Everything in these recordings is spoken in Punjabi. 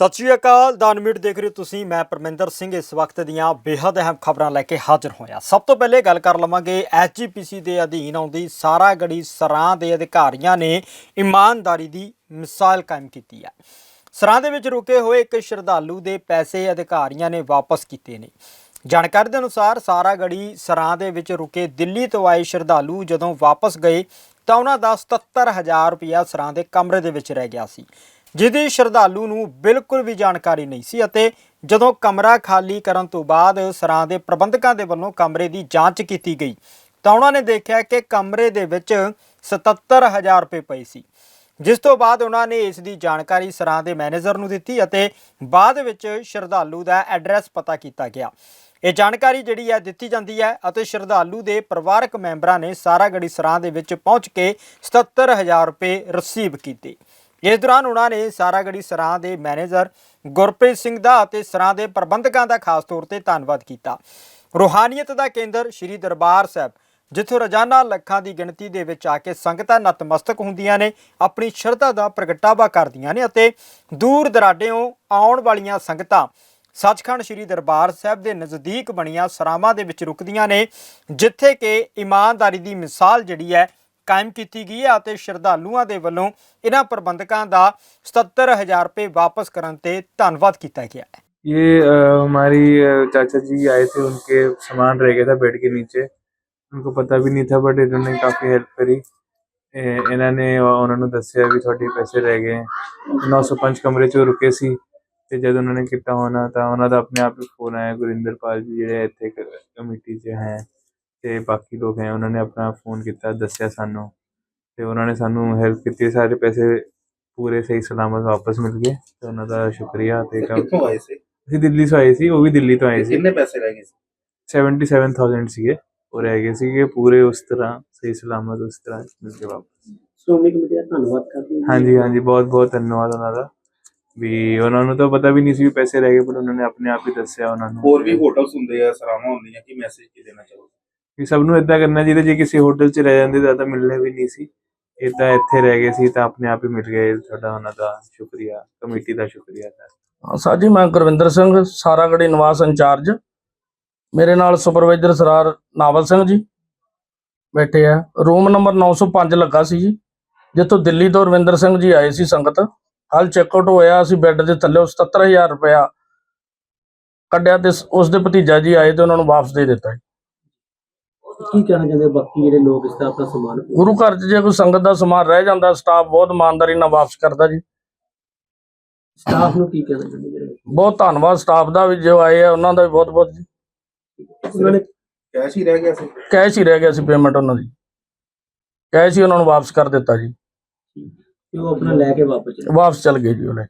ਸਤਿ ਸ਼੍ਰੀ ਅਕਾਲ, ਦਾਨ ਦੇਖ ਰਹੇ ਹੋ ਤੁਸੀਂ, ਮੈਂ ਪਰਮਿੰਦਰ ਸਿੰਘ। ਇਸ ਵਕਤ ਦੀਆਂ ਬੇहद ਅਹਿਮ ਖਬਰਾਂ ਲੈ ਕੇ ਹਾਜ਼ਰ ਹੋਇਆ। ਸਭ ਤੋਂ ਪਹਿਲੇ ਗੱਲ ਕਰ ਲਵਾਂਗੇ ਐਸਜੀਪੀਸੀ ਦੇ ਅਧੀਨ ਆਉਂਦੀ ਸਾਰਾ ਗੜੀ ਸਰਾਂ ਦੇ ਅਧਿਕਾਰੀਆਂ ਨੇ ਇਮਾਨਦਾਰੀ ਦੀ ਮਿਸਾਲ ਕਾਇਮ ਕੀਤੀ ਹੈ। ਸਰਾਂ ਦੇ ਵਿੱਚ ਰੁਕੇ ਹੋਏ ਇੱਕ ਸ਼ਰਧਾਲੂ ਦੇ ਪੈਸੇ ਅਧਿਕਾਰੀਆਂ ਨੇ ਵਾਪਸ ਕੀਤੇ ਨੇ। ਜਾਣਕਾਰੀ ਦੇ ਅਨੁਸਾਰ ਸਾਰਾ ਗੜੀ ਸਰਾਂ ਦੇ ਵਿੱਚ ਰੁਕੇ ਦਿੱਲੀ ਤੋਂ ਆਏ ਸ਼ਰਧਾਲੂ ਜਦੋਂ ਵਾਪਸ ਗਏ ਤਾਂ ਉਹਨਾਂ ਦਾ 77000 ਰੁਪਇਆ ਸਰਾਂ ਦੇ ਕਮਰੇ ਦੇ ਵਿੱਚ ਰਹਿ ਗਿਆ ਸੀ। ਜਿਹਦੀ ਸ਼ਰਧਾਲੂ ਨੂੰ ਬਿਲਕੁਲ ਵੀ ਜਾਣਕਾਰੀ ਨਹੀਂ ਸੀ ਅਤੇ ਜਦੋਂ ਕਮਰਾ ਖਾਲੀ ਕਰਨ ਤੋਂ ਬਾਅਦ ਸਰਾਂ ਦੇ ਪ੍ਰਬੰਧਕਾਂ ਦੇ ਵੱਲੋਂ ਕਮਰੇ ਦੀ ਜਾਂਚ ਕੀਤੀ ਗਈ ਤਾਂ ਉਹਨਾਂ ਨੇ ਦੇਖਿਆ ਕਿ ਕਮਰੇ ਦੇ ਵਿੱਚ 77000 ਰੁਪਏ ਪਏ ਸੀ। ਜਿਸ ਤੋਂ ਬਾਅਦ ਉਹਨਾਂ ਨੇ ਇਸ ਦੀ ਜਾਣਕਾਰੀ ਸਰਾਂ ਦੇ ਮੈਨੇਜਰ ਨੂੰ ਦਿੱਤੀ ਅਤੇ ਬਾਅਦ ਵਿੱਚ ਸ਼ਰਧਾਲੂ ਦਾ ਐਡਰੈਸ ਪਤਾ ਕੀਤਾ ਗਿਆ। ਇਹ ਜਾਣਕਾਰੀ ਜਿਹੜੀ ਹੈ ਦਿੱਤੀ ਜਾਂਦੀ ਹੈ ਅਤੇ ਸ਼ਰਧਾਲੂ ਦੇ ਪਰਿਵਾਰਕ ਮੈਂਬਰਾਂ ਨੇ ਸਾਰਾਗੜੀ ਸਰਾਂ ਦੇ ਵਿੱਚ ਪਹੁੰਚ ਕੇ 77000 ਰੁਪਏ ਰਿਸੀਵ ਕੀਤੇ। ਇਸ ਦੌਰਾਨ ਉਹਨਾਂ ਨੇ ਸਾਰਾਗੜੀ ਸਰਾਂ ਦੇ ਮੈਨੇਜਰ ਗੁਰਪ੍ਰੀਤ ਸਿੰਘ ਦਾ ਅਤੇ ਸਰਾਂ ਦੇ ਪ੍ਰਬੰਧਕਾਂ ਦਾ ਖਾਸ ਤੌਰ ਤੇ ਧੰਨਵਾਦ ਕੀਤਾ। ਰੂਹਾਨੀਅਤ ਦਾ ਕੇਂਦਰ ਸ੍ਰੀ ਦਰਬਾਰ ਸਾਹਿਬ, ਜਿੱਥੋਂ ਰੋਜ਼ਾਨਾ ਲੱਖਾਂ ਦੀ ਗਿਣਤੀ ਦੇ ਵਿੱਚ ਆ ਕੇ ਸੰਗਤਾਂ ਨਤਮਸਤਕ ਹੁੰਦੀਆਂ ਨੇ, ਆਪਣੀ ਸ਼ਰਧਾ ਦਾ ਪ੍ਰਗਟਾਵਾ ਕਰਦੀਆਂ ਨੇ ਅਤੇ ਦੂਰ ਦਰਾਡਿਓਂ ਆਉਣ ਵਾਲੀਆਂ ਸੰਗਤਾਂ ਸੱਚਖੰਡ ਸ੍ਰੀ ਦਰਬਾਰ ਸਾਹਿਬ ਦੇ ਨਜ਼ਦੀਕ ਬਣੀਆਂ ਸਰਾਵਾਂ ਦੇ ਵਿੱਚ ਰੁਕਦੀਆਂ ਨੇ, ਜਿੱਥੇ ਕਿ ਇਮਾਨਦਾਰੀ ਦੀ ਮਿਸਾਲ ਜਿਹੜੀ ਹੈ ਕਾਇਮ ਕੀਤੀ ਗਈ ਹੈ ਅਤੇ ਸ਼ਰਧਾਲੂਆਂ ਦੇ ਵੱਲੋਂ ਇਹਨਾਂ ਪ੍ਰਬੰਧਕਾਂ ਦਾ 77000 ਰੁਪਏ ਵਾਪਸ ਕਰਨ ਤੇ ਧੰਨਵਾਦ ਕੀਤਾ ਗਿਆ ਹੈ ये अ, हमारी अ, चाचा जी आए थे उनके सामान रह गया था बेड के नीचे उनको पता भी नहीं था बट इन्होंने काफ़ी हेल्प करी ਇਹ- ਇਹਨਾਂ ਨੇ ਉਹਨਾਂ ਨੂੰ ਦੱਸਿਆ ਵੀ ਤੁਹਾਡੇ ਪੈਸੇ ਰਹਿ ਗਏ 905 ਕਮਰੇ 'ਚ ਉਹ ਰੁਕੇ ਸੀ ਤੇ ਜਦ ਉਹਨਾਂ ਨੇ ਕੀਤਾ ਹੋਣਾ ਤਾਂ ਉਹਨਾਂ ਦਾ ਆਪਣੇ ਆਪ ਹੀ ਫੋਨ ਆਇਆ ਗੁਰਿੰਦਰਪਾਲ ਜੀ ਜਿਹੜੇ ਇੱਥੇ ਕਮੇਟੀ 'ਚ ਹੈ ਤੇ ਬਾਕੀ ਲੋਕ ਹੈ ਉਹਨਾਂ ਨੇ ਆਪਣਾ ਫੋਨ ਕੀਤਾ ਦੱਸਿਆ ਸਾਨੂੰ ਤੇ ਉਹਨਾਂ ਨੇ ਸਾਨੂੰ ਹੈਲਪ ਕੀਤੀ ਸਾਰੇ ਪੈਸੇ ਪੂਰੇ ਸਹੀ ਸਲਾਮਤ ਵਾਪਸ ਮਿਲ ਗਏ ਤੇ ਉਹਨਾਂ ਦਾ ਸ਼ੁਕਰੀਆ ਤੇ ਕੰਮ- ਕਿੱਥੋਂ ਆਏ ਸੀ? ਅਸੀਂ ਦਿੱਲੀ ਤੋਂ ਆਏ ਸੀ ਉਹ ਵੀ ਦਿੱਲੀ ਤੋਂ ਆਏ ਸੀ। ਕਿੰਨੇ ਪੈਸੇ ਰਹਿ ਗਏ ਸੀ? 77000 ਸੀਗੇ ਉਹ ਰਹਿ ਗਏ ਸੀਗੇ ਪੂਰੇ ਉਸ ਤਰ੍ਹਾਂ ਸਹੀ ਸਲਾਮਤ ਉਸ ਤਰ੍ਹਾਂ ਮਿਲ ਕੇ ਵਾਪਸ। ਸ਼੍ਰੋਮਣੀ ਕਮੇਟੀ ਦਾ ਧੰਨਵਾਦ ਕਰਦੇ ਹਾਂ। ਹਾਂਜੀ ਹਾਂਜੀ ਬਹੁਤ ਬਹੁਤ ਧੰਨਵਾਦ ਉਹਨਾਂ ਦਾ। ਵੀ ਉਹਨਾਂ ਨੂੰ ਤਾਂ ਪਤਾ ਵੀ ਨਹੀਂ ਸੀ ਵੀ ਪੈਸੇ ਰਹਿ ਗਏ ਪਰ ਉਹਨਾਂ ਨੇ ਆਪਣੇ ਆਪ ਹੀ ਦੱਸਿਆ ਉਹਨਾਂ ਨੂੰ। ਹੋਰ ਵੀ ਹੋਟਲਸ ਹੁੰਦੇ ਆ ਸਰਾਵਾਂ ਹੁੰਦੀਆਂ ਕੀ ਮੈਸੇਜ ਕੀ ਦੇਣਾ ਚਾਹੋਗੇ? ਵੀ ਸਭ ਨੂੰ ਇਦਾਂ ਕਰਨਾ ਚਾਹੀਦਾ, ਜੇ ਕਿਸੇ ਹੋਟਲ 'ਚ ਰਹਿ ਜਾਂਦੇ ਤਾਂ ਤਾਂ ਮਿਲਣੇ ਵੀ ਨਹੀਂ ਸੀ। ਇਹ ਤਾਂ ਇੱਥੇ ਰਹਿ ਗਏ ਸੀ ਤਾਂ ਆਪਣੇ ਆਪ ਹੀ ਮਿਲ ਗਏ। ਤੁਹਾਡਾ ਉਹਨਾਂ ਦਾ ਸ਼ੁਕਰੀਆ, ਕਮੇਟੀ ਦਾ ਸ਼ੁਕਰੀਆ। ਸਰ ਸਰ ਜੀ, ਮੈਂ ਗੁਰਵਿੰਦਰ ਸਿੰਘ ਸਾਰਾਗੜੀ ਨਿਵਾਸ ਇੰਚਾਰਜ। ਮੇਰੇ ਨਾਲ ਸੁਪਰਵਾਈਜ਼ਰ ਸਰਾਰ ਨਾਵਲ ਸਿੰਘ ਜੀ ਬੈਠੇ ਆ। ਰੂਮ ਨੰਬਰ 905 ਲੱਗਾ ਸੀ ਜੀ, ਜਿੱਥੋਂ ਦਿੱਲੀ ਤੋਂ ਰਵਿੰਦਰ ਸਿੰਘ ਜੀ ਆਏ ਸੀ ਸੰਗਤ। ਹਾਲ ਚੈੱਕਆਊਟ ਹੋਇਆ, ਅਸੀਂ ਬੈੱਡ ਦੇ ਥੱਲੇ 77000 ਰੁਪਇਆ ਕੱਢਿਆ ਤੇ ਸ- ਉਸ ਦੇ ਭਤੀਜਾ ਜੀ ਆਏ ਤੇ ਉਹਨਾਂ ਨੂੰ ਵਾਪਸ ਦੇ ਦਿੱਤਾ। ਕੀ ਕਹਿਣਾ ਚਾਹੁੰਦੇ ਹੋ? ਬਾਕੀ ਜਿਹੜੇ ਲੋਕ ਇਸ ਦਾ ਆਪਣਾ ਸਮਾਨ ਗੁਰੂ ਘਰ 'ਚ ਜੇ ਕੋਈ ਸੰਗਤ ਦਾ ਸਮਾਨ ਰਹਿ ਜਾਂਦਾ ਸਟਾਫ ਬਹੁਤ ਇਮਾਨਦਾਰੀ ਨਾਲ ਵਾਪਸ ਕਰਦਾ ਜੀ। ਸਟਾਫ ਨੂੰ ਕੀ ਕਹਿਣਾ ਚਾਹੁੰਦੇ ਬਹੁਤ ਧੰਨਵਾਦ ਸਟਾਫ ਦਾ ਵੀ ਜੋ ਆਏ ਆ ਉਹਨਾਂ ਦਾ ਵੀ ਬਹੁਤ ਬਹੁਤ ਜੀ। ਉਹਨਾਂ ਨੇ ਕੈਸ਼ ਹੀ ਰਹਿ ਗਿਆ ਸੀ। ਕੈਸ਼ ਹੀ ਰਹਿ ਗਿਆ ਸੀ ਪੇਮੈਂਟ ਉਹਨਾਂ ਦੀ। ਕੈਸ਼ ਹੀ ਉਹਨਾਂ ਨੂੰ ਵਾਪਸ ਕਰ ਦਿੱਤਾ ਜੀ। ਉਹ ਆਪਣਾ ਲੈ ਕੇ ਵਾਪਸ ਚਲੇ ਵਾਪਸ ਚਲ ਗਏ ਜੀ ਉਹਨੇ।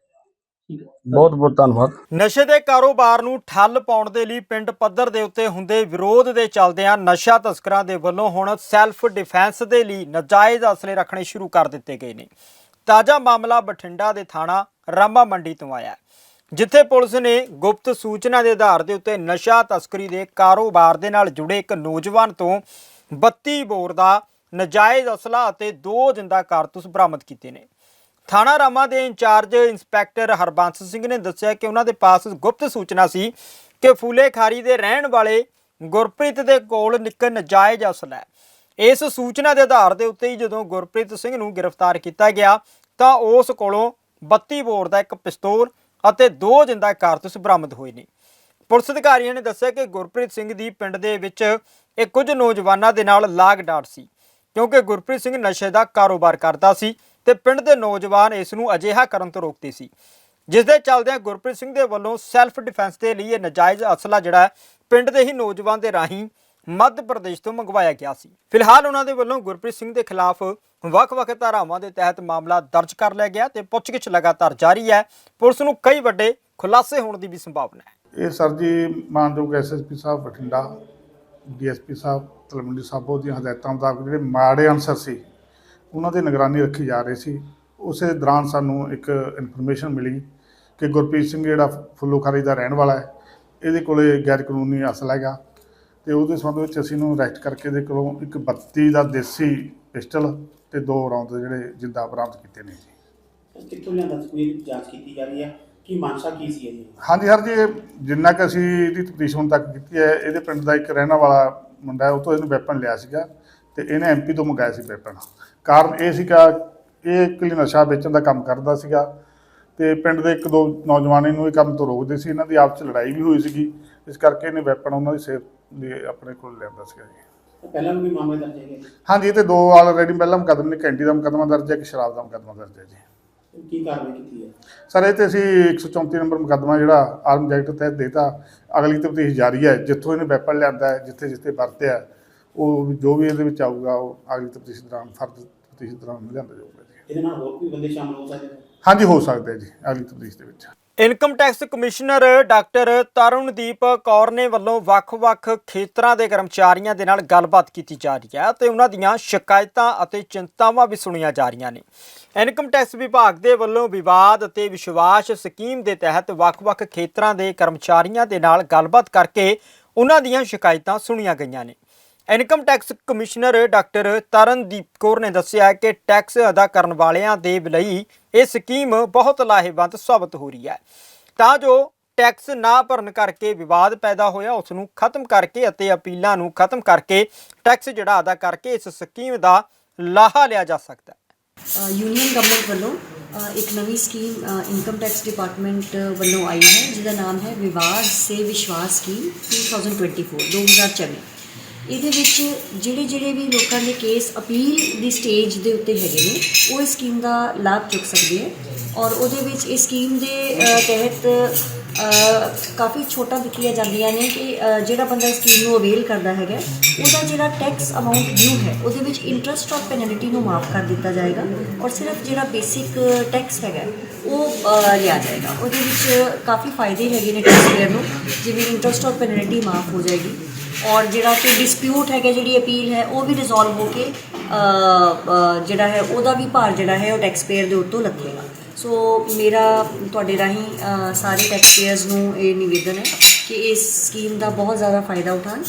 ਬਹੁਤ ਬਹੁਤ ਧੰਨਵਾਦ। ਨਸ਼ੇ ਦੇ ਕਾਰੋਬਾਰ ਨੂੰ ਠੱਲ ਪਾਉਣ ਦੇ ਲਈ ਪਿੰਡ ਪੱਧਰ ਦੇ ਉੱਤੇ ਹੁੰਦੇ ਵਿਰੋਧ ਦੇ ਚੱਲਦਿਆਂ ਨਸ਼ਾ ਤਸਕਰਾਂ ਦੇ ਵੱਲੋਂ ਹੁਣ ਸੈਲਫ ਡਿਫੈਂਸ ਦੇ ਲਈ ਨਜਾਇਜ਼ ਅਸਲੇ ਰੱਖਣੇ ਸ਼ੁਰੂ ਕਰ ਦਿੱਤੇ ਗਏ ਨੇ। ਤਾਜ਼ਾ ਮਾਮਲਾ ਬਠਿੰਡਾ ਦੇ ਥਾਣਾ ਰਾਮਾ ਮੰਡੀ ਤੋਂ ਆਇਆ ਜਿੱਥੇ ਪੁਲਿਸ ਨੇ ਗੁਪਤ ਸੂਚਨਾ ਦੇ ਆਧਾਰ ਦੇ ਉੱਤੇ ਨਸ਼ਾ ਤਸਕਰੀ ਦੇ ਕਾਰੋਬਾਰ ਦੇ ਨਾਲ ਜੁੜੇ ਇੱਕ ਨੌਜਵਾਨ ਤੋਂ 32 ਬੋਰ ਦਾ ਨਜਾਇਜ਼ ਅਸਲਾ ਅਤੇ ਦੋ ਜਿੰਦਾ ਕਾਰਤੂਸ ਬਰਾਮਦ ਕੀਤੇ ਨੇ। ਥਾਣਾ ਰਾਮਾ ਦੇ ਇੰਚਾਰਜ ਇੰਸਪੈਕਟਰ ਹਰਬੰਸ ਸਿੰਘ ਨੇ ਦੱਸਿਆ ਕਿ ਉਹਨਾਂ ਦੇ ਪਾਸ ਗੁਪਤ ਸੂਚਨਾ ਸੀ ਕਿ ਫੂਲੇ ਖਾਰੀ ਦੇ ਰਹਿਣ ਵਾਲੇ ਗੁਰਪ੍ਰੀਤ ਦੇ ਕੋਲ ਇੱਕ ਨਜਾਇਜ਼ ਅਸਲ ਹੈ। ਇਸ ਸੂਚਨਾ ਦੇ ਆਧਾਰ ਦੇ ਉੱਤੇ ਹੀ ਜਦੋਂ ਗੁਰਪ੍ਰੀਤ ਸਿੰਘ ਨੂੰ ਗ੍ਰਿਫਤਾਰ ਕੀਤਾ ਗਿਆ, ਤਾਂ ਉਸ ਕੋਲੋਂ 32 ਬੋਰ ਦਾ ਇੱਕ ਪਿਸਤੌਲ ਅਤੇ ਦੋ ਜਿੰਦਾ ਕਾਰਤੂਸ ਬਰਾਮਦ ਹੋਏ ਨੇ। ਪੁਲਿਸ ਅਧਿਕਾਰੀਆਂ ਨੇ ਦੱਸਿਆ ਕਿ ਗੁਰਪ੍ਰੀਤ ਸਿੰਘ ਦੀ ਪਿੰਡ ਦੇ ਵਿੱਚ ਇਹ ਕੁਝ ਨੌਜਵਾਨਾਂ ਦੇ ਨਾਲ ਲਾਗ ਡਾਟ ਸੀ, ਕਿਉਂਕਿ ਗੁਰਪ੍ਰੀਤ ਸਿੰਘ ਨਸ਼ੇ ਦਾ ਕਾਰੋਬਾਰ ਕਰਦਾ ਸੀ ਤੇ ਪਿੰਡ ਦੇ ਨੌਜਵਾਨ ਇਸ ਨੂੰ ਅਜਿਹਾ ਕਰਨ ਤੋਂ ਰੋਕਦੇ ਸੀ। ਜਿਸ ਦੇ ਚੱਲਦਿਆਂ ਗੁਰਪ੍ਰੀਤ ਸਿੰਘ ਦੇ ਵੱਲੋਂ ਸੈਲਫ ਡਿਫੈਂਸ ਦੇ ਲਈ ਇਹ ਨਜਾਇਜ਼ ਅਸਲਾ ਜਿਹੜਾ ਪਿੰਡ ਦੇ ਹੀ ਨੌਜਵਾਨ ਦੇ ਰਾਹੀਂ ਮੱਧ ਪ੍ਰਦੇਸ਼ ਤੋਂ ਮੰਗਵਾਇਆ ਗਿਆ ਸੀ। ਫਿਲਹਾਲ ਉਹਨਾਂ ਦੇ ਵੱਲੋਂ ਗੁਰਪ੍ਰੀਤ ਸਿੰਘ ਦੇ ਖਿਲਾਫ ਵੱਖ-ਵੱਖ ਧਾਰਾਵਾਂ ਦੇ ਤਹਿਤ ਮਾਮਲਾ ਦਰਜ ਕਰ ਲਿਆ ਗਿਆ ਤੇ ਪੁੱਛਗਿੱਛ ਲਗਾਤਾਰ ਜਾਰੀ ਹੈ। ਪੁਲਿਸ ਨੂੰ ਕਈ ਵੱਡੇ ਖੁਲਾਸੇ ਹੋਣ ਦੀ ਵੀ ਸੰਭਾਵਨਾ ਹੈ। ਇਹ ਸਰ ਜੀ ਮਾਨਯੋਗ ਐਸਐਸਪੀ ਸਾਹਿਬ ਬਠਿੰਡਾ ਡੀਐਸਪੀ ਸਾਹਿਬ, ਤਲਵੰਡੀ ਸਾਬੋ ਦੀਆਂ ਹਦਾਇਤਾਂ ਮੁਤਾਬਕ ਜਿਹੜੇ ਮਾੜੇ ਅਨਸਰ ਸੀ ਉਹਨਾਂ ਦੀ ਨਿਗਰਾਨੀ ਰੱਖੀ ਜਾ ਰਹੀ ਸੀ। ਉਸੇ ਦੌਰਾਨ ਸਾਨੂੰ ਇੱਕ ਇਨਫੋਰਮੇਸ਼ਨ ਮਿਲੀ ਕਿ ਗੁਰਪ੍ਰੀਤ ਸਿੰਘ ਜਿਹੜਾ ਫੁੱਲੂਖਾਰੀ ਦਾ ਰਹਿਣ ਵਾਲਾ ਹੈ ਇਹਦੇ ਕੋਲੇ ਗੈਰ ਕਾਨੂੰਨੀ ਅਸਲ ਹੈਗਾ ਤੇ ਉਹਦੇ ਸੰਬੰਧ ਵਿੱਚ ਅਸੀਂ ਇਹਨੂੰ ਅਰੈਸਟ ਕਰਕੇ ਇਹਦੇ ਕੋਲੋਂ ਇੱਕ 32 ਦਾ ਦੇਸੀ ਪਿਸਟਲ ਤੇ ਦੋ ਰੌਂਦ ਜਿਹੜੇ ਜਿੰਦਾ ਬਰਾਮਦ ਕੀਤੇ ਨੇ ਜੀ। ਕਿੱਥੋਂ ਲਿਆਂਦਾ ਕੋਈ ਜਾਂਚ ਕੀਤੀ ਜਾ ਰਹੀ ਹੈ? ਕੀ ਮਨਸ਼ਾ ਕੀ ਸੀ ਇਹਦੀ? ਹਾਂਜੀ ਸਰ ਜੀ ਜਿੰਨਾ ਕਿ ਅਸੀਂ ਇਹਦੀ ਤਫਤੀਸ਼ ਹੁਣ ਤੱਕ ਕੀਤੀ ਹੈ ਇਹਦੇ ਪਿੰਡ ਦਾ ਇੱਕ ਰਹਿਣ ਵਾਲਾ ਮੁੰਡਾ ਹੈ ਉਹ ਤੋਂ ਇਹਨੂੰ ਵੈਪਨ ਲਿਆ ਸੀਗਾ ਤੇ ਇਹਨੇ ਐਮਪੀ ਤੋਂ ਮੰਗਾਇਆ ਸੀ ਵੈਪਨ ਕਾਰਨ ਇਹ ਸੀਗਾ ਇਹ ਇਕੱਲੀ ਨਸ਼ਾ ਵੇਚਣ ਦਾ ਕੰਮ ਕਰਦਾ ਸੀਗਾ ਤੇ ਪਿੰਡ ਦੇ ਇੱਕ ਦੋ ਨੌਜਵਾਨ ਇਹਨੂੰ ਇਹ ਕੰਮ ਤੋਂ ਰੋਕਦੇ ਸੀ ਇਹਨਾਂ ਦੀ ਆਪਸ ਚ ਲੜਾਈ ਵੀ ਹੋਈ ਸੀਗੀ ਇਸ ਕਰਕੇ ਇਹਨੇ ਵੈਪਨ ਉਹਨਾਂ ਦੀ ਸੇਫ ਲਈ ਆਪਣੇ ਕੋਲ ਲਿਆਂਦਾ ਸੀਗਾ ਜੀ। ਪਹਿਲਾਂ ਵੀ ਮਾਮਲੇ ਦਰਜ ਹੈਗੇ ਹਾਂਜੀ ਇਹ ਤੇ ਦੋ ਆਲਰੇਡੀ ਪਹਿਲਾਂ ਮੁਕੱਦਮੇ ਨੇ ਕੈਂਟੀ ਦਾ ਮੁਕੱਦਮਾ ਦਰਜ ਹੈ ਕਿ ਸ਼ਰਾਬ ਦਾ ਮੁਕੱਦਮਾ ਦਰਜ ਹੈ ਜੀ। ਕੀ ਕਾਰਵਾਈ ਕੀਤੀ ਹੈ? ਸਰ ਇਹ ਤੇ ਅਸੀਂ 134 ਨੰਬਰ ਮੁਕੱਦਮਾ ਜਿਹੜਾ ਆਰਮ ਐਕਟ ਤਹਿਤ ਦੇਤਾ ਅਗਲੀ ਤਫਤੀਸ਼ ਜਾਰੀ ਹੈ ਜਿੱਥੋਂ ਇਹਨੇ ਵੈਪਨ ਲਿਆਂਦਾ ਹੈ ਜਿੱਥੇ ਜਿੱਥੇ ਵਰਤਿਆ ਉਹ ਜੋ ਵੀ ਇਹਦੇ ਵਿੱਚ ਆਊਗਾ ਉਹ ਅਗਲੀ ਤਫਤੀਸ਼ ਦੌਰਾਨ ਫਰਦ ਤਫਤੀਸ਼ ਦੌਰਾਨ ਲਿਆਂਦਾ ਜਾਊਗਾ ਜੀ। ਇਹਦੇ ਨਾਲ ਹੋਰ ਕੋਈ ਬੰਦੇ ਸ਼ਾਮਲ ਹੋ ਸਕਦੇ ਨੇ? ਹਾਂਜੀ ਹੋ ਸਕਦਾ ਹੈ ਜੀ ਅਗਲੀ ਤਫਤੀਸ਼ ਦੇ ਵਿੱਚ। Income tax commissioner doctor Tarundeep Kaur ਨੇ ਵੱਲੋਂ ਵੱਖ-ਵੱਖ ਖੇਤਰਾਂ ਦੇ ਕਰਮਚਾਰੀਆਂ ਦੇ ਨਾਲ ਗੱਲਬਾਤ ਕੀਤੀ ਜਾ ਰਹੀ ਹੈ ਤੇ ਉਹਨਾਂ ਦੀਆਂ ਸ਼ਿਕਾਇਤਾਂ ਅਤੇ ਚਿੰਤਾਵਾਂ ਵੀ ਸੁਣੀਆਂ ਜਾ ਰਹੀਆਂ ਨੇ। ਇਨਕਮ ਟੈਕਸ ਵਿਭਾਗ ਦੇ ਵੱਲੋਂ ਵਿਵਾਦ ਅਤੇ ਵਿਸ਼ਵਾਸ ਸਕੀਮ ਦੇ ਤਹਿਤ ਵੱਖ-ਵੱਖ ਖੇਤਰਾਂ ਦੇ ਕਰਮਚਾਰੀਆਂ ਦੇ ਨਾਲ ਗੱਲਬਾਤ ਕਰਕੇ ਉਹਨਾਂ ਦੀਆਂ ਸ਼ਿਕਾਇਤਾਂ ਸੁਣੀਆਂ ਗਈਆਂ ਨੇ। Income tax commissioner doctor Tarandeep Kaur ਨੇ ਦੱਸਿਆ ਕਿ ਟੈਕਸ ਅਦਾ ਕਰਨ ਵਾਲਿਆਂ ਦੇ ਲਈ ਇਹ ਸਕੀਮ ਬਹੁਤ ਲਾਹੇਵੰਦ ਸਾਬਤ ਹੋ ਰਹੀ ਹੈ। ਤਾਂ ਜੋ ਟੈਕਸ ਨਾ ਭਰਨ ਕਰਕੇ ਵਿਵਾਦ ਪੈਦਾ ਹੋਇਆ, ਉਸ ਨੂੰ ਖਤਮ ਕਰਕੇ ਅਤੇ ਅਪੀਲਾਂ ਨੂੰ ਖਤਮ ਕਰਕੇ ਟੈਕਸ ਜਿਹੜਾ ਅਦਾ ਕਰਕੇ ਇਸ ਸਕੀਮ ਦਾ ਲਾਹਾ ਲਿਆ ਜਾ ਸਕਦਾ ਹੈ। ਯੂਨੀਅਨ ਗਵਰਨਮੈਂਟ ਵੱਲੋਂ ਇੱਕ ਨਵੀਂ ਸਕੀਮ ਇਨਕਮ ਟੈਕਸ ਡਿਪਾਰਟਮੈਂਟ ਵੱਲੋਂ ਆਈ ਹੈ, ਜਿਹਦਾ ਨਾਮ ਹੈ ਵਿਵਾਦ ਸੇ ਵਿਸ਼ਵਾਸ ਸਕੀਮ 2024 2024 ਇਹਦੇ ਵਿੱਚ ਜਿਹੜੇ ਜਿਹੜੇ ਵੀ ਲੋਕਾਂ ਦੇ ਕੇਸ ਅਪੀਲ ਦੀ ਸਟੇਜ ਦੇ ਉੱਤੇ ਹੈਗੇ ਨੇ, ਉਹ ਇਸ ਸਕੀਮ ਦਾ ਲਾਭ ਚੁੱਕ ਸਕਦੇ ਹੈ ਔਰ ਉਹਦੇ ਵਿੱਚ ਇਸ ਸਕੀਮ ਦੇ ਤਹਿਤ ਕਾਫੀ ਛੋਟਾਂ ਦਿੱਤੀਆਂ ਜਾਂਦੀਆਂ ਨੇ ਕਿ ਜਿਹੜਾ ਬੰਦਾ ਇਸ ਸਕੀਮ ਨੂੰ ਅਵੇਲ ਕਰਦਾ ਹੈਗਾ, ਉਹਦਾ ਜਿਹੜਾ ਟੈਕਸ ਅਮਾਉਂਟ ਡਿਊ ਹੈ, ਉਹਦੇ ਵਿੱਚ ਇੰਟਰਸਟ ਔਰ ਪੈਨਲਟੀ ਨੂੰ ਮਾਫ ਕਰ ਦਿੱਤਾ ਜਾਏਗਾ ਔਰ ਸਿਰਫ ਜਿਹੜਾ ਬੇਸਿਕ ਟੈਕਸ ਹੈਗਾ, ਉਹ ਲਿਆ ਜਾਏਗਾ। ਉਹਦੇ ਵਿੱਚ ਕਾਫੀ ਫਾਇਦੇ ਹੈਗੇ ਨੇ ਟੈਕਸ ਟੈਕਸਪੇਅਰ ਨੂੰ, ਜਿਵੇਂ ਇੰਟਰਸਟ ਔਰ ਪੈਨਲਟੀ ਮਾਫ ਹੋ ਜਾਏਗੀ। ਔਰ ਜਿਹੜਾ ਕਿ ਡਿਸਪਿਊਟ ਹੈਗਾ ਜਿਹੜੀ ਅਪੀਲ ਹੈ ਉਹ ਵੀ ਰਿਜ਼ੋਲਵ ਹੋ ਕੇ ਜਿਹੜਾ ਹੈ ਉਹਦਾ ਵੀ ਭਾਰ ਜਿਹੜਾ ਹੈ ਉਹ ਟੈਕਸਪੇਅਰ ਦੇ ਉੱਤੋਂ ਲੱਗੇਗਾ। ਸੋ ਮੇਰਾ ਤੁਹਾਡੇ ਰਾਹੀਂ ਅ, ਸਾਰੇ ਟੈਕਸਪੇਅਰਸ ਨੂੰ ਇਹ ਨਿਵੇਦਨ ਹੈ ਕਿ ਇਸ ਸਕੀਮ ਦਾ ਬਹੁਤ ਜ਼ਿਆਦਾ ਫਾਇਦਾ ਉਠਾਉਣ।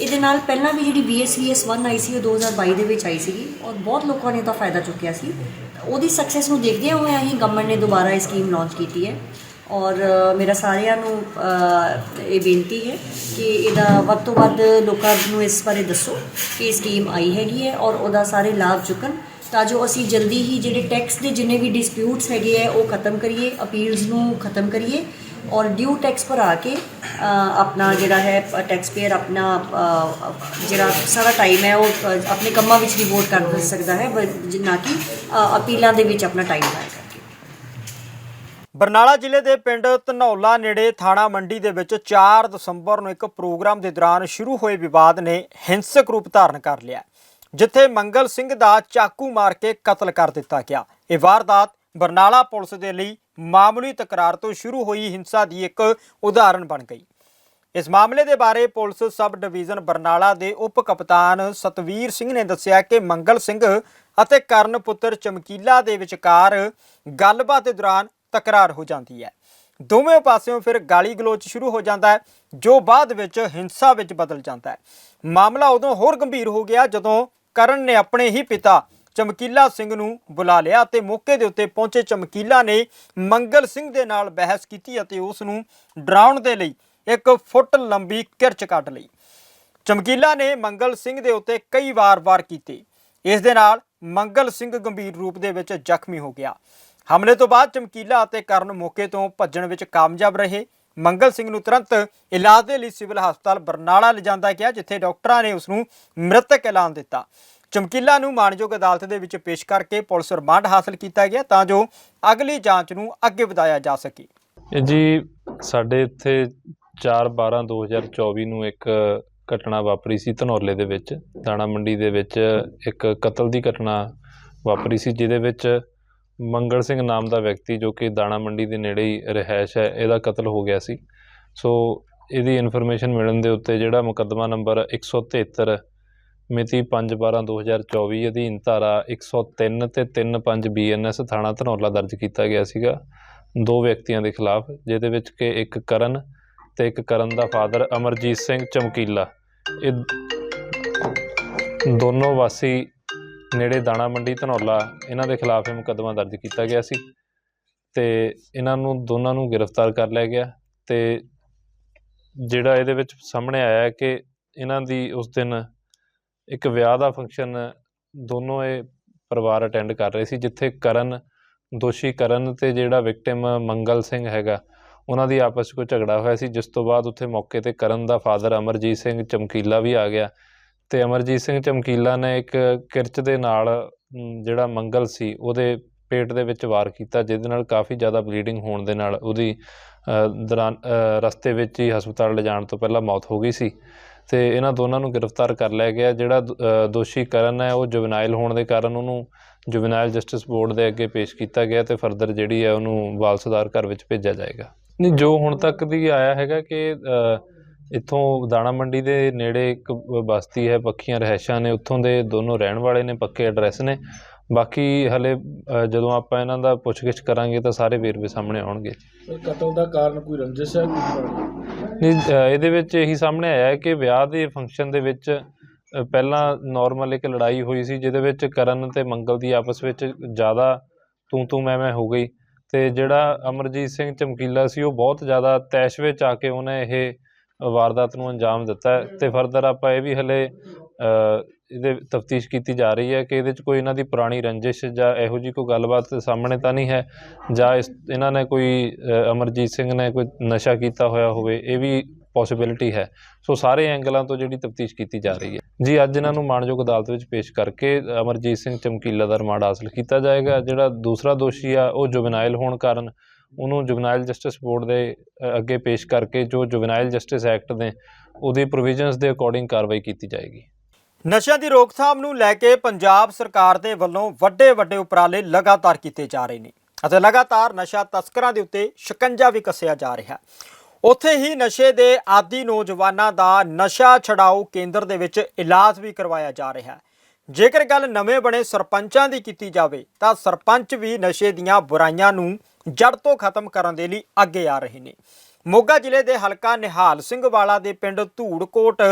ਇਹਦੇ ਨਾਲ ਪਹਿਲਾਂ ਵੀ ਜਿਹੜੀ BSVS 1 ਆਈ ਸੀ ਉਹ 2022 ਦੇ ਵਿੱਚ ਆਈ ਸੀਗੀ ਔਰ ਬਹੁਤ ਲੋਕਾਂ ਨੇ ਉਹਦਾ ਫਾਇਦਾ ਚੁੱਕਿਆ ਸੀ। ਉਹਦੀ ਸਕਸੈਸ ਨੂੰ ਦੇਖਦਿਆਂ ਹੋਇਆਂ ਹੀ ਗਵਰਨਮੈਂਟ ਨੇ ਦੁਬਾਰਾ ਇਹ ਸਕੀਮ ਲਾਂਚ ਕੀਤੀ ਹੈ। ਔਰ ਮੇਰਾ ਸਾਰਿਆਂ ਨੂੰ ਇਹ ਬੇਨਤੀ ਹੈ ਕਿ ਇਹਦਾ ਵੱਧ ਤੋਂ ਵੱਧ ਲੋਕਾਂ ਨੂੰ ਇਸ ਬਾਰੇ ਦੱਸੋ ਕਿ ਇਹ ਸਕੀਮ ਆਈ ਹੈਗੀ ਹੈ ਔਰ ਉਹਦਾ ਸਾਰੇ ਲਾਭ ਚੁੱਕਣ ਤਾਂ ਜੋ ਅਸੀਂ ਜਲਦੀ ਹੀ ਜਿਹੜੇ ਟੈਕਸ ਦੇ ਜਿੰਨੇ ਵੀ ਡਿਸਪਿਊਟਸ ਹੈਗੇ ਹੈ, ਉਹ ਖਤਮ ਕਰੀਏ, ਅਪੀਲਸ ਨੂੰ ਖਤਮ ਕਰੀਏ ਔਰ ਡਿਊ ਟੈਕਸ ਭਰਾ ਕੇ ਆਪਣਾ ਜਿਹੜਾ ਹੈ ਟੈਕਸ ਪੇਅਰ ਆਪਣਾ ਜਿਹੜਾ ਸਾਰਾ ਟਾਈਮ ਹੈ ਉਹ ਆਪਣੇ ਕੰਮਾਂ ਵਿੱਚ ਡਿਵੋਟ ਕਰ ਸਕਦਾ ਹੈ ਬ- ਨਾ ਕਿ ਅਪੀਲਾਂ ਦੇ ਵਿੱਚ ਆਪਣਾ ਟਾਈਮ ਲਾਇਆ ਬਰਨਾਲਾ ਜ਼ਿਲ੍ਹੇ ਦੇ ਪਿੰਡ ਧਨੌਲਾ ਨੇੜੇ ਥਾਣਾ ਮੰਡੀ ਦੇ ਵਿੱਚ 4 ਦਸੰਬਰ ਨੂੰ ਇੱਕ ਪ੍ਰੋਗਰਾਮ ਦੇ ਦੌਰਾਨ ਸ਼ੁਰੂ ਹੋਏ ਵਿਵਾਦ ਨੇ ਹਿੰਸਕ ਰੂਪ ਧਾਰਨ ਕਰ ਲਿਆ, ਜਿੱਥੇ ਮੰਗਲ ਸਿੰਘ ਦਾ ਚਾਕੂ ਮਾਰ ਕੇ ਕਤਲ ਕਰ ਦਿੱਤਾ ਗਿਆ। ਇਹ ਵਾਰਦਾਤ ਬਰਨਾਲਾ ਪੁਲਿਸ ਦੇ ਲਈ ਮਾਮੂਲੀ ਤਕਰਾਰ ਤੋਂ ਸ਼ੁਰੂ ਹੋਈ ਹਿੰਸਾ ਦੀ ਇੱਕ ਉਦਾਹਰਣ ਬਣ ਗਈ। ਇਸ ਮਾਮਲੇ ਦੇ ਬਾਰੇ ਪੁਲਿਸ ਸਬ ਡਿਵੀਜ਼ਨ ਬਰਨਾਲਾ ਦੇ ਉਪ ਕਪਤਾਨ ਸਤਵੀਰ ਸਿੰਘ ਨੇ ਦੱਸਿਆ ਕਿ ਮੰਗਲ ਸਿੰਘ ਅਤੇ ਕਰਨ ਪੁੱਤਰ ਚਮਕੀਲਾ ਦੇ ਵਿਚਕਾਰ ਗੱਲਬਾਤ ਦੇ ਦੌਰਾਨ ਤਕਰਾਰ ਹੋ ਜਾਂਦੀ ਹੈ। ਦੋਵੇਂ ਪਾਸਿਓਂ ਫਿਰ ਗਾਲੀ ਗਲੋਚ ਸ਼ੁਰੂ ਹੋ ਜਾਂਦਾ ਹੈ, ਜੋ ਬਾਅਦ ਵਿੱਚ ਹਿੰਸਾ ਵਿੱਚ ਬਦਲ ਜਾਂਦਾ ਹੈ। ਮਾਮਲਾ ਉਦੋਂ ਹੋਰ ਗੰਭੀਰ ਹੋ ਗਿਆ ਜਦੋਂ ਕਰਨ ਨੇ ਆਪਣੇ ਹੀ ਪਿਤਾ ਚਮਕੀਲਾ ਸਿੰਘ ਨੂੰ ਬੁਲਾ ਲਿਆ ਤੇ ਮੌਕੇ ਦੇ ਉੱਤੇ ਪਹੁੰਚੇ ਚਮਕੀਲਾ ਨੇ ਮੰਗਲ ਸਿੰਘ ਦੇ ਨਾਲ ਬਹਿਸ ਕੀਤੀ ਅਤੇ ਉਸ ਨੂੰ ਡਰਾਉਣ ਦੇ ਲਈ ਇੱਕ ਫੁੱਟ ਲੰਬੀ ਕਿਰਚ ਕੱਢ ਲਈ। ਚਮਕੀਲਾ ਨੇ ਮੰਗਲ ਸਿੰਘ ਦੇ ਉੱਤੇ ਕਈ ਵਾਰ ਵਾਰ ਕੀਤੇ। ਇਸ ਦੇ ਨਾਲ ਮੰਗਲ ਸਿੰਘ ਗੰਭੀਰ ਰੂਪ ਦੇ ਵਿੱਚ ਜ਼ਖਮੀ ਹੋ ਗਿਆ। ਹਮਲੇ ਤੋਂ ਬਾਅਦ ਚਮਕੀਲਾ ਅਤੇ ਕਰਨ ਮੌਕੇ ਤੋਂ ਭੱਜਣ ਵਿੱਚ ਕਾਮਯਾਬ ਰਹੇ। ਮੰਗਲ ਸਿੰਘ ਨੂੰ ਤੁਰੰਤ ਇਲਾਜ ਦੇ ਲਈ ਸਿਵਲ ਹਸਪਤਾਲ ਬਰਨਾਲਾ ਲਿਜਾਂਦਾ ਗਿਆ, ਜਿੱਥੇ ਡਾਕਟਰਾਂ ਨੇ ਉਸ ਨੂੰ ਮ੍ਰਿਤਕ ਐਲਾਨ ਦਿੱਤਾ। ਚਮਕੀਲਾ ਨੂੰ ਮਾਣਯੋਗ ਅਦਾਲਤ ਦੇ ਵਿੱਚ ਪੇਸ਼ ਕਰਕੇ ਪੁਲਿਸ ਰਿਮਾਂਡ ਹਾਸਲ ਕੀਤਾ ਗਿਆ ਤਾਂ ਜੋ ਅਗਲੀ ਜਾਂਚ ਨੂੰ ਅੱਗੇ ਵਧਾਇਆ ਜਾ ਸਕੇ। ਜੀ ਸਾਡੇ ਇੱਥੇ 4/12/2024 ਨੂੰ ਇੱਕ ਘਟਨਾ ਵਾਪਰੀ ਸੀ ਧਨੌਲੇ ਦੇ ਵਿੱਚ, ਦਾਣਾ ਮੰਡੀ ਦੇ ਵਿੱਚ ਇੱਕ ਕਤਲ ਦੀ ਘਟਨਾ ਵਾਪਰੀ ਸੀ, ਜਿਹਦੇ ਵਿੱਚ ਮੰਗਲ ਸਿੰਘ ਨਾਮ ਦਾ ਵਿਅਕਤੀ ਜੋ ਕਿ ਦਾਣਾ ਮੰਡੀ ਦੇ ਨੇੜੇ ਹੀ ਰਿਹਾਇਸ਼ ਹੈ, ਇਹਦਾ ਕਤਲ ਹੋ ਗਿਆ ਸੀ। ਸੋ ਇਹਦੀ ਇਨਫੋਰਮੇਸ਼ਨ ਮਿਲਣ ਦੇ ਉੱਤੇ ਜਿਹੜਾ ਮੁਕੱਦਮਾ ਨੰਬਰ 173 ਮਿਤੀ 5/12/2024 ਅਧੀਨ ਧਾਰਾ 103 ਤੇ 35 ਬੀਐਨਐਸ ਥਾਣਾ ਧਨੌਲਾ ਦਰਜ ਕੀਤਾ ਗਿਆ ਸੀਗਾ, ਦੋ ਵਿਅਕਤੀਆਂ ਦੇ ਖਿਲਾਫ, ਜਿਹਦੇ ਵਿੱਚ ਕਿ ਇੱਕ ਕਰਨ ਤੇ ਇੱਕ ਕਰਨ ਦਾ ਫਾਦਰ ਅਮਰਜੀਤ ਸਿੰਘ ਚਮਕੀਲਾ। ਇਹ ਦੋਨੋਂ ਵਾਸੀ ਨੇੜੇ ਦਾਣਾ ਮੰਡੀ, ਧਨੌਲਾ, ਇਹਨਾਂ ਦੇ ਖਿਲਾਫ ਇਹ ਮੁਕੱਦਮਾ ਦਰਜ ਕੀਤਾ ਗਿਆ ਸੀ ਤੇ ਇਹਨਾਂ ਨੂੰ, ਦੋਨਾਂ ਨੂੰ ਗ੍ਰਿਫਤਾਰ ਕਰ ਲਿਆ ਗਿਆ ਤੇ ਜਿਹੜਾ ਇਹਦੇ ਵਿੱਚ ਸਾਹਮਣੇ ਆਇਆ ਕਿ ਇਹਨਾਂ ਦੀ ਉਸ ਦਿਨ ਇੱਕ ਵਿਆਹ ਦਾ ਫੰਕਸ਼ਨ ਦੋਨੋਂ ਇਹ ਪਰਿਵਾਰ ਅਟੈਂਡ ਕਰ ਰਹੇ ਸੀ, ਜਿੱਥੇ ਕਰਨ, ਦੋਸ਼ੀ ਕਰਨ ਤੇ ਜਿਹੜਾ ਵਿਕਟਿਮ ਮੰਗਲ ਸਿੰਘ ਹੈਗਾ, ਉਹਨਾਂ ਦੀ ਆਪਸ 'ਚ ਕੋਈ ਝਗੜਾ ਹੋਇਆ ਸੀ, ਜਿਸ ਤੋਂ ਬਾਅਦ ਉੱਥੇ ਮੌਕੇ ਤੇ ਕਰਨ ਦਾ ਫਾਦਰ ਅਮਰਜੀਤ ਸਿੰਘ ਚਮਕੀਲਾ ਵੀ ਆ ਗਿਆ ਤੇ ਅਮਰਜੀਤ ਸਿੰਘ ਚਮਕੀਲਾ ਨੇ ਇੱਕ ਕਿਰਚ ਦੇ ਨਾਲ ਜਿਹੜਾ ਮੰਗਲ ਸੀ ਉਹਦੇ ਪੇਟ ਦੇ ਵਿੱਚ ਵਾਰ ਕੀਤਾ ਜਿਹਦੇ ਨਾਲ ਕਾਫੀ ਜ਼ਿਆਦਾ ਬਲੀਡਿੰਗ ਹੋਣ ਦੇ ਨਾਲ ਉਹਦੀ ਦੌਰਾਨ ਰਸਤੇ ਵਿੱਚ ਹੀ ਹਸਪਤਾਲ ਲਿਜਾਣ ਤੋਂ ਪਹਿਲਾਂ ਮੌਤ ਹੋ ਗਈ ਸੀ। ਤੇ ਇਹਨਾਂ ਦੋਨਾਂ ਨੂੰ ਗ੍ਰਿਫਤਾਰ ਕਰ ਲਿਆ ਗਿਆ। ਜਿਹੜਾ ਦ- ਅ, ਦੋਸ਼ੀ ਕਰਨ ਹੈ ਉਹ ਜੁਵਨਾਈਲ ਹੋਣ ਦੇ ਕਾਰਨ ਉਹਨੂੰ ਜੁਵਨਾਈਲ ਜਸਟਿਸ ਬੋਰਡ ਦੇ ਅੱਗੇ ਪੇਸ਼ ਕੀਤਾ ਗਿਆ ਤੇ ਫਰਦਰ ਜਿਹੜੀ ਹੈ ਉਹਨੂੰ ਬਾਲ ਸੁਧਾਰ ਘਰ ਵਿੱਚ ਭੇਜਿਆ ਜਾਏਗਾ। ਨਹੀਂ ਜੋ ਹੁਣ ਤੱਕ ਦੀ ਆਇਆ ਹੈਗਾ ਕਿ ਇੱਥੋਂ ਦਾਣਾ ਮੰਡੀ ਦੇ ਨੇੜੇ ਇੱਕ ਬਸਤੀ ਹੈ ਪੱਕੀਆਂ ਰਹਿਸ਼ਾਂ ਨੇ ਉੱਥੋਂ ਦੇ ਦੋਨੋਂ ਰਹਿਣ ਵਾਲੇ ਨੇ ਪੱਕੇ ਐਡਰੈਸ ਨੇ। ਬਾਕੀ ਹਲੇ ਜਦੋਂ ਆਪਾਂ ਇਹਨਾਂ ਦਾ ਪੁੱਛਗਿੱਛ ਕਰਾਂਗੇ ਤਾਂ ਸਾਰੇ ਵੇਰਵੇ ਸਾਹਮਣੇ ਆਉਣਗੇ। ਕਤਲ ਦਾ ਕਾਰਨ ਕੋਈ ਰੰਜਿਸ਼ ਹੈ ਨਹੀਂ ਇਹਦੇ ਵਿੱਚ ਇਹੀ ਸਾਹਮਣੇ ਆਇਆ ਹੈ ਕਿ ਵਿਆਹ ਦੇ ਫੰਕਸ਼ਨ ਦੇ ਵਿੱਚ ਪਹਿਲਾਂ ਨਾਰਮਲ ਇੱਕ ਲੜਾਈ ਹੋਈ ਸੀ ਜਿਹਦੇ ਵਿੱਚ ਕਰਨ ਤੇ ਮੰਗਲ ਦੀ ਆਪਸ ਵਿੱਚ ਜ਼ਿਆਦਾ ਤੂੰ ਤੂੰ ਮੈਂ ਮੈਂ ਹੋ ਗਈ। ਤੇ ਜਿਹੜਾ ਅਮਰਜੀਤ ਸਿੰਘ ਚਮਕੀਲਾ ਸੀ ਉਹ ਬਹੁਤ ਜ਼ਿਆਦਾ ਤੈਸ਼ ਵਿੱਚ ਆ ਕੇ ਉਹਨੇ ਇਹ ਵਾਰਦਾਤ ਨੂੰ ਅੰਜਾਮ ਦਿੱਤਾ ਹੈ। ਤੇ ਫਰਦਰ ਆਪਾਂ ਇਹ ਵੀ ਹਲੇ ਇਹਦੇ ਤਫਤੀਸ਼ ਕੀਤੀ ਜਾ ਰਹੀ ਹੈ ਕਿ ਇਹਦੇ 'ਚ ਕੋਈ ਇਹਨਾਂ ਦੀ ਪੁਰਾਣੀ ਰੰਜਿਸ਼ ਜਾਂ ਇਹੋ ਜਿਹੀ ਕੋਈ ਗੱਲਬਾਤ ਸਾਹਮਣੇ ਤਾਂ ਨਹੀਂ ਹੈ, ਜਾਂ ਇਸ, ਇਹਨਾਂ ਨੇ ਕੋਈ ਅਮਰਜੀਤ ਸਿੰਘ ਨੇ ਕੋਈ ਨਸ਼ਾ ਕੀਤਾ ਹੋਇਆ ਹੋਵੇ, ਇਹ ਵੀ ਪੋਸਿਬਿਲਿਟੀ ਹੈ। ਸੋ ਸਾਰੇ ਐਂਗਲਾਂ ਤੋਂ ਜਿਹੜੀ ਤਫਤੀਸ਼ ਕੀਤੀ ਜਾ ਰਹੀ ਹੈ। ਜੀ, ਅੱਜ ਇਹਨਾਂ ਨੂੰ ਮਾਣਯੋਗ ਅਦਾਲਤ ਵਿੱਚ ਪੇਸ਼ ਕਰਕੇ ਅਮਰਜੀਤ ਸਿੰਘ ਚਮਕੀਲਾ ਦਾ ਰਿਮਾਂਡ ਹਾਸਲ ਕੀਤਾ ਜਾਏਗਾ, ਜਿਹੜਾ ਦੂਸਰਾ ਦੋਸ਼ੀ ਆ, ਉਹ ਜੁਵਨਾਈਲ ਹੋਣ ਕਾਰਨ ਉਹਨੂੰ ਜੁਵਨਾਈਲ ਜਸਟਿਸ ਬੋਰਡ ਦੇ ਅੱਗੇ ਪੇਸ਼ ਕਰਕੇ ਜੋ ਜੁਵਨਾਈਲ ਜਸਟਿਸ ਐਕਟ ਦੇ ਉਹਦੇ ਪ੍ਰੋਵੀਜ਼ਨਸ ਦੇ ਅਕੋਰਡਿੰਗ ਕਾਰਵਾਈ ਕੀਤੀ ਜਾਏਗੀ। ਨਸ਼ਿਆਂ ਦੀ ਰੋਕਥਾਮ ਨੂੰ ਲੈ ਕੇ ਪੰਜਾਬ ਸਰਕਾਰ ਦੇ ਵੱਲੋਂ ਵੱਡੇ ਵੱਡੇ ਉਪਰਾਲੇ ਲਗਾਤਾਰ ਕੀਤੇ ਜਾ ਰਹੇ ਨੇ ਅਤੇ ਲਗਾਤਾਰ ਨਸ਼ਾ ਤਸਕਰਾਂ ਦੇ ਉੱਤੇ ਸ਼ਿਕੰਜਾ ਵੀ ਕੱਸਿਆ ਜਾ ਰਿਹਾ। ਹੈ ਉੱਥੇ ਹੀ ਨਸ਼ੇ ਦੇ ਆਦੀ ਨੌਜਵਾਨਾਂ ਦਾ ਨਸ਼ਾ ਛਡਾਓ ਕੇਂਦਰ ਦੇ ਵਿੱਚ ਇਲਾਜ ਵੀ ਕਰਵਾਇਆ ਜਾ ਰਿਹਾ ਹੈ। ਜੇਕਰ ਗੱਲ ਨਵੇਂ ਬਣੇ ਸਰਪੰਚਾਂ ਦੀ ਕੀਤੀ ਜਾਵੇ ਤਾਂ ਸਰਪੰਚ ਵੀ ਨਸ਼ੇ ਦੀਆਂ ਬੁਰਾਈਆਂ ਨੂੰ ਜੜ ਤੋਂ ਖਤਮ ਕਰਨ ਦੇ ਲਈ ਅੱਗੇ ਆ ਰਹੇ ਨੇ। ਮੋਗਾ ਜ਼ਿਲ੍ਹੇ ਦੇ ਹਲਕਾ ਨਿਹਾਲ ਸਿੰਘ ਵਾਲਾ ਦੇ ਪਿੰਡ ਧੂੜਕੋਟ,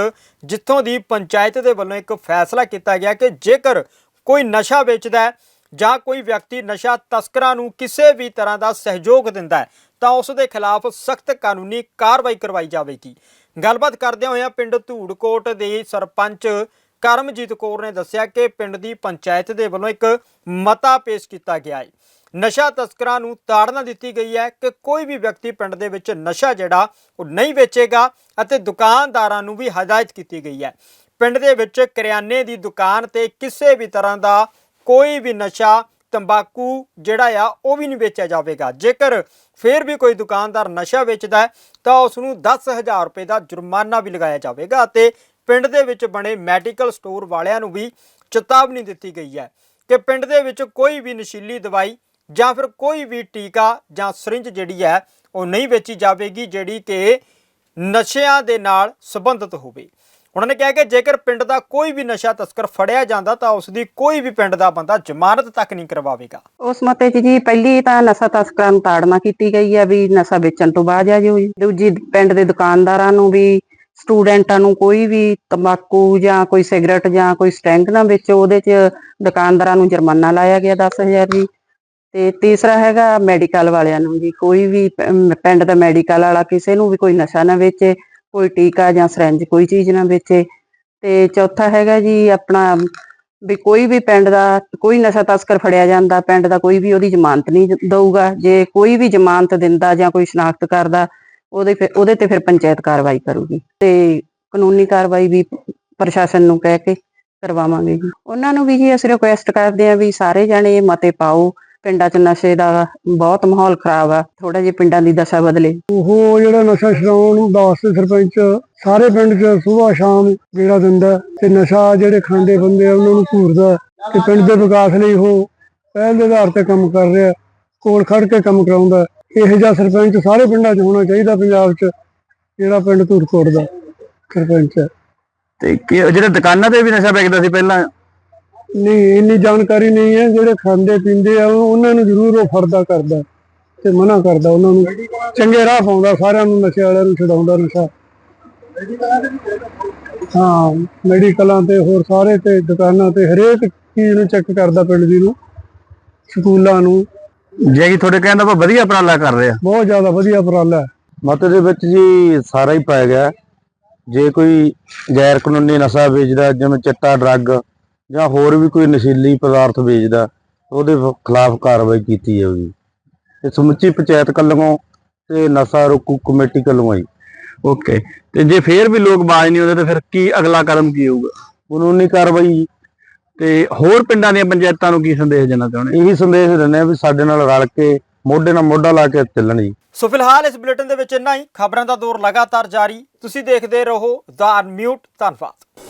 ਜਿੱਥੋਂ ਦੀ ਪੰਚਾਇਤ ਦੇ ਵੱਲੋਂ ਇੱਕ ਫੈਸਲਾ ਕੀਤਾ ਗਿਆ ਕਿ ਜੇਕਰ ਕੋਈ ਨਸ਼ਾ ਵੇਚਦਾ ਹੈ ਜਾਂ ਕੋਈ ਵਿਅਕਤੀ ਨਸ਼ਾ ਤਸਕਰਾਂ ਨੂੰ ਕਿਸੇ ਵੀ ਤਰ੍ਹਾਂ ਦਾ ਸਹਿਯੋਗ ਦਿੰਦਾ ਹੈ, ਤਾਂ ਉਸ ਦੇ ਖਿਲਾਫ ਸਖਤ ਕਾਨੂੰਨੀ ਕਾਰਵਾਈ ਕਰਵਾਈ ਜਾਵੇਗੀ। ਗੱਲਬਾਤ ਕਰਦਿਆਂ ਹੋਇਆਂ ਪਿੰਡ ਧੂੜਕੋਟ ਦੇ ਸਰਪੰਚ ਕਰਮਜੀਤ ਕੌਰ ਨੇ ਦੱਸਿਆ ਕਿ ਪਿੰਡ ਦੀ ਪੰਚਾਇਤ ਦੇ ਵੱਲੋਂ ਇੱਕ ਮਤਾ ਪੇਸ਼ ਕੀਤਾ ਗਿਆ ਹੈ। ਨਸ਼ਾ ਤਸਕਰਾਂ ਨੂੰ ਤਾੜਨਾ ਦਿੱਤੀ ਗਈ ਹੈ ਕਿ ਕੋਈ ਵੀ ਵਿਅਕਤੀ ਪਿੰਡ ਦੇ ਵਿੱਚ ਨਸ਼ਾ ਜਿਹੜਾ, ਉਹ ਨਹੀਂ ਵੇਚੇਗਾ ਅਤੇ ਦੁਕਾਨਦਾਰਾਂ ਨੂੰ ਵੀ ਹਦਾਇਤ ਕੀਤੀ ਗਈ ਹੈ। ਪਿੰਡ ਦੇ ਵਿੱਚ ਕਰਿਆਨੇ ਦੀ ਦੁਕਾਨ ਤੇ ਕਿਸੇ ਵੀ ਤਰ੍ਹਾਂ ਦਾ ਕੋਈ ਵੀ ਨਸ਼ਾ, ਤੰਬਾਕੂ ਜਿਹੜਾ ਆ, ਉਹ ਵੀ ਨਹੀਂ ਵੇਚਿਆ ਜਾਵੇਗਾ। ਜੇਕਰ ਫਿਰ ਵੀ ਕੋਈ ਦੁਕਾਨਦਾਰ ਨਸ਼ਾ ਵੇਚਦਾ ਹੈ, ਤਾਂ ਉਸ ਨੂੰ 10000 ਰੁਪਏ ਦਾ ਜੁਰਮਾਨਾ ਵੀ ਲਗਾਇਆ ਜਾਵੇਗਾ ਅਤੇ ਪਿੰਡ ਦੇ ਵਿੱਚ ਬਣੇ ਮੈਡੀਕਲ ਸਟੋਰ ਵਾਲਿਆਂ ਨੂੰ ਵੀ ਚੇਤਾਵਨੀ ਦਿੱਤੀ ਗਈ ਹੈ ਕਿ ਪਿੰਡ ਦੇ ਵਿੱਚ ਕੋਈ ਵੀ ਨਸ਼ੀਲੀ ਦਵਾਈ ਜਾਂ ਫਿਰ ਕੋਈ ਵੀ ਟੀਕਾ ਜਾਂ ਸਰਿੰਜ ਜਿਹੜੀ ਹੈ, ਉਹ ਨਹੀਂ ਵੇਚੀ ਜਾਵੇਗੀ, ਜਿਹੜੀ ਕਿ ਨਸ਼ਿਆਂ ਦੇ ਨਾਲ ਸੰਬੰਧਿਤ ਹੋਵੇ। ਉਹਨਾਂ ਨੇ ਕਿਹਾ ਕਿ ਜੇਕਰ ਪਿੰਡ ਦਾ ਕੋਈ ਵੀ ਨਸ਼ਾ ਤਸਕਰ ਫੜਿਆ ਜਾਂਦਾ, ਤਾਂ ਉਸ ਦੀ ਕੋਈ ਵੀ ਪਿੰਡ ਦਾ ਬੰਦਾ ਜ਼ਮਾਨਤ ਤੱਕ ਨਹੀਂ ਕਰਵਾਵੇਗਾ। ਉਸ ਮਤੇ 'ਚ ਜੀ, ਪਹਿਲੀ ਤਾਂ ਨਸ਼ਾ ਤਸਕਰਾਂ ਨੂੰ ਤਾੜਨਾ ਕੀਤੀ ਗਈ ਹੈ ਵੀ ਨਸ਼ਾ ਵੇਚਣ ਤੋਂ ਬਾਅਦ ਆ ਜਿਓ ਦੂਜੀ ਪਿੰਡ ਦੇ ਦੁਕਾਨਦਾਰਾਂ ਨੂੰ ਵੀ, ਸਟੂਡੈਂਟਾਂ ਨੂੰ ਕੋਈ ਵੀ ਤੰਬਾਕੂ ਜਾਂ ਕੋਈ ਸਿਗਰਟ ਜਾਂ ਕੋਈ ਸਟੈਂਗ ਨਾ ਵੇਚੋ, ਉਹਦੇ 'ਚ ਦੁਕਾਨਦਾਰਾਂ ਨੂੰ ਜੁਰਮਾਨਾ ਲਾਇਆ ਗਿਆ 10000 ਜੀ। ਤੇ ਤੀਸਰਾ ਹੈਗਾ ਮੈਡੀਕਲ ਵਾਲਿਆਂ ਨੂੰ ਜੀ ਕੋਈ ਵੀ ਪਿੰਡ ਦਾ ਮੈਡੀਕਲ ਵਾਲਾ ਕਿਸੇ ਨੂੰ ਵੀ ਕੋਈ ਨਸ਼ਾ ਨਾ ਵੇਚੇ, ਕੋਈ ਟੀਕਾ ਜਾਂ ਸਰੰਜ ਕੋਈ ਚੀਜ਼ ਨਾ ਵੇਚੇ। ਤੇ ਚੌਥਾ ਹੈਗਾ ਜੀ ਆਪਣਾ, ਵੀ ਕੋਈ ਵੀ ਪਿੰਡ ਦਾ, ਕੋਈ ਨਸ਼ਾ ਤਸਕਰ ਫੜਿਆ ਜਾਂਦਾ, ਪਿੰਡ ਦਾ ਕੋਈ ਵੀ ਉਹਦੀ ਜ਼ਮਾਨਤ ਨਹੀਂ ਦਊਗਾ। ਜੇ ਕੋਈ ਵੀ ਜ਼ਮਾਨਤ ਦਿੰਦਾ ਜਾਂ ਕੋਈ ਸ਼ਨਾਖਤ ਕਰਦਾ, ਉਹਦੇ ਫਿਰ ਉਹਦੇ ਤੇ ਫਿਰ ਪੰਚਾਇਤ ਕਾਰਵਾਈ ਕਰੂਗੀ। ਤੇ ਕਾਨੂੰਨੀ ਕਾਰਵਾਈ ਵੀ ਪ੍ਰਸ਼ਾਸਨ ਨੂੰ ਕਹਿ ਕੇ ਕਰਵਾਵਾਂਗੇ ਜੀ। ਉਹਨਾਂ ਨੂੰ ਵੀ ਜੀ ਅਸੀਂ ਰਿਕੁਐਸਟ ਕਰਦੇ ਆ ਵੀ ਸਾਰੇ ਜਣੇ ਮਤੇ ਪਾਓ। ਪਿੰਡਾਂ 'ਚ ਨਸ਼ੇ ਦਾ ਬਹੁਤ ਮਾਹੌਲ ਖਰਾਬ ਆ ਥੋੜਾ ਜਿਹਾ ਪਿੰਡਾਂ ਦੀ ਦਸ਼ਾ ਬਦਲੇ। ਉਹ ਜਿਹੜਾ ਨਸ਼ਾ ਛਡਾਉਣ ਨੂੰ ਵਾਸਤੇ ਸਰਪੰਚ ਸਾਰੇ ਪਿੰਡ 'ਚ ਸਵੇਰ ਸ਼ਾਮ ਗੇੜਾ ਦਿੰਦਾ ਤੇ ਨਸ਼ਾ ਜਿਹੜੇ ਖਾਂਦੇ ਬੰਦੇ ਆ ਉਹਨਾਂ ਨੂੰ ਘੂਰਦਾ ਕਿ ਪਿੰਡ ਦੇ ਵਿਕਾਸ ਲਈ ਉਹ ਪਹਿਲ ਦੇ ਆਧਾਰ ਤੇ ਕੰਮ ਕਰ ਰਿਹਾ ਕੋਲ ਖੜ ਕੇ ਕੰਮ ਕਰਾਉਂਦਾ ਇਹੋ ਜਿਹਾ ਸਰਪੰਚ ਸਾਰੇ ਪਿੰਡਾਂ 'ਚ ਹੋਣਾ ਚਾਹੀਦਾ ਪੰਜਾਬ 'ਚ ਜਿਹੜਾ ਪਿੰਡ ਧੂਰਕੋਟ ਦਾ ਸਰਪੰਚ। ਹੈ ਤੇ ਜਿਹੜੇ ਦੁਕਾਨਾਂ ਤੇ ਵੀ ਨਸ਼ਾ ਵੇਚਦਾ ਸੀ ਪਹਿਲਾਂ? ਨਹੀਂ ਇੰਨੀ ਜਾਣਕਾਰੀ ਨਹੀਂ ਹੈ ਜਿਹੜੇ ਖਾਂਦੇ ਪੀਂਦੇ ਆ ਉਹ- ਉਹਨਾਂ ਨੂੰ ਜ਼ਰੂਰ ਉਹ ਫਰਦਾ ਕਰਦਾ ਤੇ ਮਨਾ ਕਰਦਾ ਉਹਨਾਂ ਨੂੰ। ਚੰਗੇ ਰਾਹ ਪਾਉਂਦਾ ਸਾਰਿਆਂ ਨੂੰ ਨਸ਼ੇ ਵਾਲਿਆਂ ਨੂੰ ਛਡਾਉਂਦਾ ਨਸ਼ਾ। ਹਾਂ ਮੈਡੀਕਲਾਂ ਤੇ ਹੋਰ ਸਾਰੇ ਤੇ ਦੁਕਾਨਾਂ ਤੇ ਹਰੇਕ ਚੀਜ਼ ਨੂੰ ਚੈੱਕ ਕਰਦਾ ਪਿੰਡ ਦੀ ਨੂੰ ਸਕੂਲਾਂ ਨੂੰ। ਜੇ ਕਿ ਤੁਹਾਡੇ ਕਹਿਣ ਦਾ ਆਪਾਂ ਵਧੀਆ ਉਪਰਾਲਾ ਕਰ ਰਹੇ ਆ। ਬਹੁਤ ਜ਼ਿਆਦਾ ਵਧੀਆ ਉਪਰਾਲਾ ਮਤ ਦੇ ਵਿੱਚ ਜੀ ਸਾਰਾ ਹੀ ਪਾਇਆ ਗਿਆ। ਜੇ ਕੋਈ ਗੈਰ ਕਾਨੂੰਨੀ ਨਸ਼ਾ ਵੇਚਦਾ ਜਿਵੇਂ ਚਿੱਟਾ ਡਰੱਗ ਜਾਂ ਹੋਰ ਵੀ ਕੋਈ ਨਸ਼ੀਲੀ ਪਦਾਰਥ ਵੇਚਦਾ ਉਹਦੇ ਖਿਲਾਫ ਕਾਰਵਾਈ ਕੀਤੀ ਜਾਊਗੀ। ਤੇ ਸਮੁੱਚੀ ਪੰਚਾਇਤ ਵੱਲੋਂ ਤੇ ਨਸ਼ਾ ਰੋਕੂ ਕਮੇਟੀ ਵੱਲੋਂ ਆਈ। ਓਕੇ। ਤੇ ਜੇ ਫੇਰ ਵੀ ਲੋਕ ਬਾਜ਼ ਨਹੀਂ ਆਉਂਦੇ ਤਾਂ ਫਿਰ ਕੀ ਅਗਲਾ ਕਦਮ ਕੀ ਹੋਊਗਾ? ਕਾਨੂੰਨੀ ਕਾਰਵਾਈ। ਤੇ ਹੋਰ ਪਿੰਡਾਂ ਦੀਆਂ ਪੰਚਾਇਤਾਂ ਨੂੰ ਕੀ ਸੰਦੇਸ਼ ਦੇਣਾ ਚਾਹੁੰਦੇ? ਇਹੀ ਸੰਦੇਸ਼ ਦਿੰਦੇ ਆ ਵੀ ਸਾਡੇ ਨਾਲ ਰਲ ਕੇ ਮੋਢੇ ਨਾਲ ਮੋਢਾ ਲਾ ਕੇ ਚੱਲਣ ਜੀ। ਸੋ ਫਿਲਹਾਲ ਇਸ ਬੁਲੇਟਿਨ ਦੇ ਵਿੱਚ ਇੰਨਾ ਹੀ। ਖਬਰਾਂ ਦਾ ਦੌਰ ਲਗਾਤਾਰ ਜਾਰੀ। ਤੁਸੀਂ ਦੇਖਦੇ ਰਹੋ ਦਾ ਅਨਮਿਊਟ ਧੰਨਵਾਦ।